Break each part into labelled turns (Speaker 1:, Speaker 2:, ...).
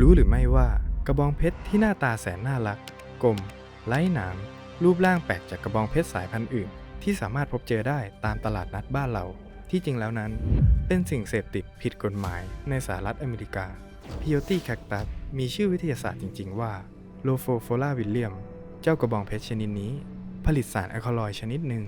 Speaker 1: รู้หรือไม่ว่ากระบองเพชรที่หน้าตาแสนน่ารัก กลม ไร้หนาม รูปร่างแปลกจากกระบองเพชรสายพันธุ์อื่น ที่สามารถพบเจอได้ตามตลาดนัดบ้านเรา ที่จริงแล้วนั้น เป็นสิ่งเสพติดผิดกฎหมายในสหรัฐอเมริกา Peyote Cactus มีชื่อวิทยาศาสตร์จริง ๆ ว่า l o p h o p h o r a William เจ้ากระบองเพชรชนิดนี้ ผลิตสารแอลคาลอยด์ชนิดหนึ่ง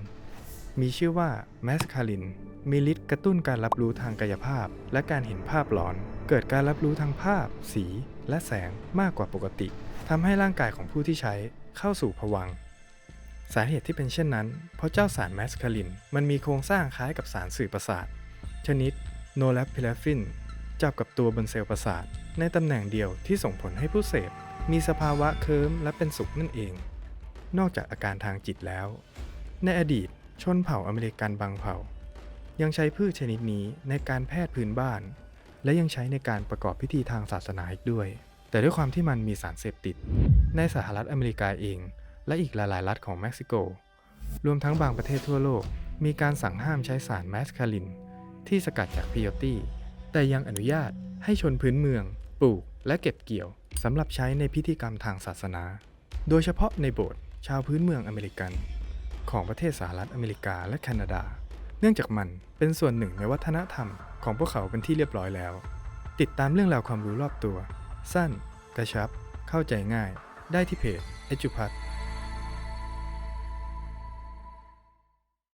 Speaker 1: มีชื่อว่าแมสคาลิน มีฤทธิ์กระตุ้นการรับรู้ทางกายภาพ และการเห็นภาพหลอน เกิดการรับรู้ทางภาพ สี และแสงมากกว่าปกติทำให้ร่างกายของผู้ที่ใช้เข้าสู่ภวังสาเหตุที่เป็นเช่นนั้น เพราะเจ้าสารแมสคาลิน มันมีโครงสร้างคล้ายกับสารสื่อประสาท ชนิดโนแลพิลาฟินจับกับตัวบนเซลล์ประสาท ในตำแหน่งเดียวที่ส่งผลให้ผู้เสพ มีสภาวะเคิมและเป็นสุขนั่นเอง นอกจากอาการทางจิตแล้ว ในอดีตชนเผ่าอเมริกันบางเผ่า ยังใช้พืชชนิดนี้ในการแพทย์พื้นบ้าน และยังใช้ในการประกอบพิธีทางศาสนาอีกด้วย แต่ด้วยความที่มันมีสารเสพติด ในสหรัฐอเมริกาเอง และอีกหลายๆ รัฐของเม็กซิโก รวมทั้งบางประเทศทั่วโลก มีการสั่งห้ามใช้สารแมสคาลิน ที่สกัดจากพิโยตี้ แต่ยังอนุญาตให้ชนพื้นเมือง ปลูก และเก็บเกี่ยวสำหรับใช้ในพิธีกรรมทางศาสนา โดยเฉพาะในโบสถ์ชาวพื้นเมืองอเมริกัน ของประเทศสหรัฐอเมริกาและแคนาดา เนื่องจากมันเป็นส่วนหนึ่งในวัฒนธรรม ของพวกเขาเป็นที่เรียบร้อยแล้ว ติดตามเรื่องราวความรู้รอบตัว สั้น กระชับ เข้าใจง่าย ได้ที่เพจ e d u p a t